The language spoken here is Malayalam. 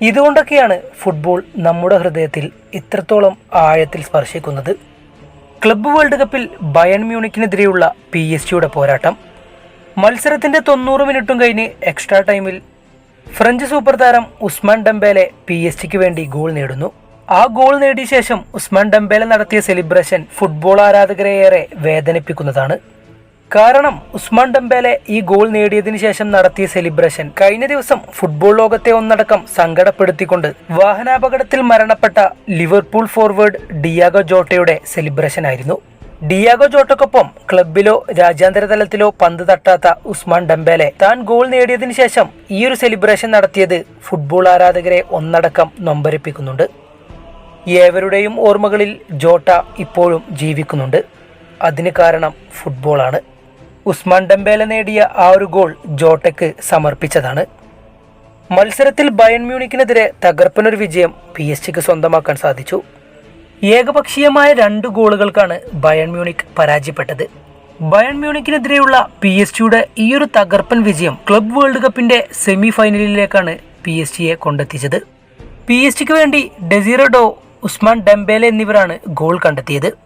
ഇതുകൊണ്ടൊക്കെയാണ് ഫുട്ബോൾ നമ്മുടെ ഹൃദയത്തിൽ ഇത്രത്തോളം ആഴത്തിൽ സ്പർശിക്കുന്നത്. ക്ലബ്ബ് വേൾഡ് കപ്പിൽ ബയൺ മ്യൂണിക്കിനെതിരെയുള്ള പി എസ് ജിയുടെ പോരാട്ടം. മത്സരത്തിന്റെ തൊണ്ണൂറ് മിനിറ്റും കഴിഞ്ഞ് എക്സ്ട്രാ ടൈമിൽ ഫ്രഞ്ച് സൂപ്പർ താരം ഉസ്മാൻ ഡംബേലെ പി എസ് ജിക്ക് വേണ്ടി ഗോൾ നേടുന്നു. ആ ഗോൾ നേടിയ ശേഷം ഉസ്മാൻ ഡംബേലെ നടത്തിയ സെലിബ്രേഷൻ ഫുട്ബോൾ ആരാധകരെ ഏറെ വേദനിപ്പിക്കുന്നതാണ്. കാരണം ഉസ്മാൻ ഡംബേലെ ഈ ഗോൾ നേടിയതിനു ശേഷം നടത്തിയ സെലിബ്രേഷൻ കഴിഞ്ഞ ദിവസം ഫുട്ബോൾ ലോകത്തെ ഒന്നടക്കം സങ്കടപ്പെടുത്തിക്കൊണ്ട് വാഹനാപകടത്തിൽ മരണപ്പെട്ട ലിവർപൂൾ ഫോർവേഡ് ഡിയാഗോ ജോട്ടയുടെ സെലിബ്രേഷൻ ആയിരുന്നു. ഡിയാഗോ ജോട്ടക്കൊപ്പം ക്ലബിലോ രാജ്യാന്തര തലത്തിലോ പന്ത് തട്ടാത്ത ഉസ്മാൻ ഡംബേലെ താൻ ഗോൾ നേടിയതിനു ശേഷം ഈ ഒരു സെലിബ്രേഷൻ നടത്തിയത് ഫുട്ബോൾ ആരാധകരെ ഒന്നടക്കം നൊമ്പരിപ്പിക്കുന്നുണ്ട്. ഏവരുടെയും ഓർമ്മകളിൽ ജോട്ട ഇപ്പോഴും ജീവിക്കുന്നുണ്ട്. അതിന് കാരണം ഫുട്ബോളാണ് ഉസ്മാൻ ഡംബേല നേടിയ ആ ഒരു ഗോൾ ജോട്ടയ്ക്ക് സമർപ്പിച്ചതാണ്. മത്സരത്തിൽ ബയൺ മ്യൂണിക്കിനെതിരെ തകർപ്പനൊരു വിജയം പി എസ് ജിക്ക് സ്വന്തമാക്കാൻ സാധിച്ചു. ഏകപക്ഷീയമായ രണ്ട് ഗോളുകൾക്കാണ് ബയൺ മ്യൂണിക് പരാജയപ്പെട്ടത്. ബയൺ മ്യൂണിക്കിനെതിരെയുള്ള പി എസ് ജിയുടെ ഈയൊരു തകർപ്പൻ വിജയം ക്ലബ് വേൾഡ് കപ്പിന്റെ സെമി ഫൈനലിലേക്കാണ് പി എസ് ജിയെ കൊണ്ടെത്തിച്ചത്. പി എസ് ജിക്ക് വേണ്ടി ഡെസിറഡോ ഉസ്മാൻ ഡംബേല എന്നിവരാണ് ഗോൾ കണ്ടെത്തിയത്.